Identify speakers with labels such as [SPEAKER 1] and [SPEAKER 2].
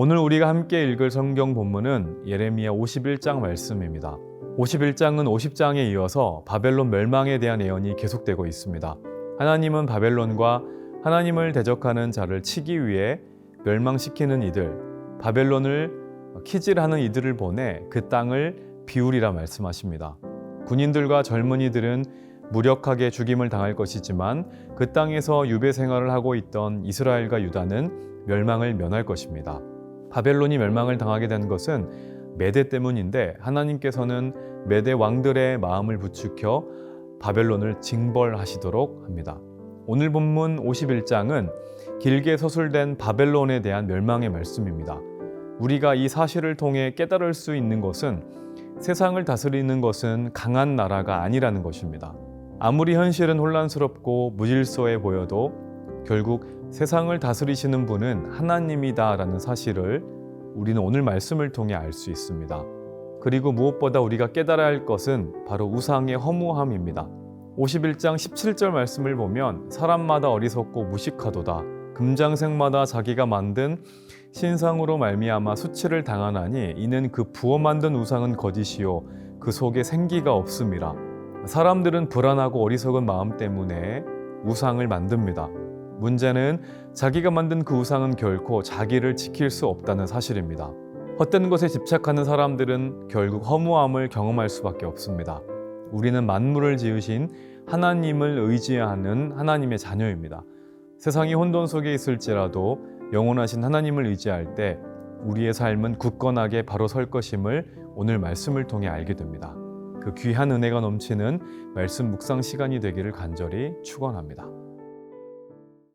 [SPEAKER 1] 오늘 우리가 함께 읽을 성경 본문은 예레미야 51장 말씀입니다. 51장은 50장에 이어서 바벨론 멸망에 대한 예언이 계속되고 있습니다. 하나님은 바벨론과 하나님을 대적하는 자를 치기 위해 멸망시키는 이들, 바벨론을 키질하는 이들을 보내 그 땅을 비우리라 말씀하십니다. 군인들과 젊은이들은 무력하게 죽임을 당할 것이지만 그 땅에서 유배 생활을 하고 있던 이스라엘과 유다는 멸망을 면할 것입니다. 바벨론이 멸망을 당하게 된 것은 메대 때문인데 하나님께서는 메대 왕들의 마음을 부추겨 바벨론을 징벌하시도록 합니다. 오늘 본문 51장은 길게 서술된 바벨론에 대한 멸망의 말씀입니다. 우리가 이 사실을 통해 깨달을 수 있는 것은 세상을 다스리는 것은 강한 나라가 아니라는 것입니다. 아무리 현실은 혼란스럽고 무질서해 보여도 결국 세상을 다스리시는 분은 하나님이다라는 사실을 우리는 오늘 말씀을 통해 알 수 있습니다. 그리고 무엇보다 우리가 깨달아야 할 것은 바로 우상의 허무함입니다. 51장 17절 말씀을 보면 사람마다 어리석고 무식하도다 금장색마다 자기가 만든 신상으로 말미암아 수치를 당하나니 이는 그 부어 만든 우상은 거짓이요 그 속에 생기가 없음이라 사람들은 불안하고 어리석은 마음 때문에 우상을 만듭니다. 문제는 자기가 만든 그 우상은 결코 자기를 지킬 수 없다는 사실입니다. 헛된 것에 집착하는 사람들은 결국 허무함을 경험할 수밖에 없습니다. 우리는 만물을 지으신 하나님을 의지하는 하나님의 자녀입니다. 세상이 혼돈 속에 있을지라도 영원하신 하나님을 의지할 때 우리의 삶은 굳건하게 바로 설 것임을 오늘 말씀을 통해 알게 됩니다. 그 귀한 은혜가 넘치는 말씀 묵상 시간이 되기를 간절히 축원합니다.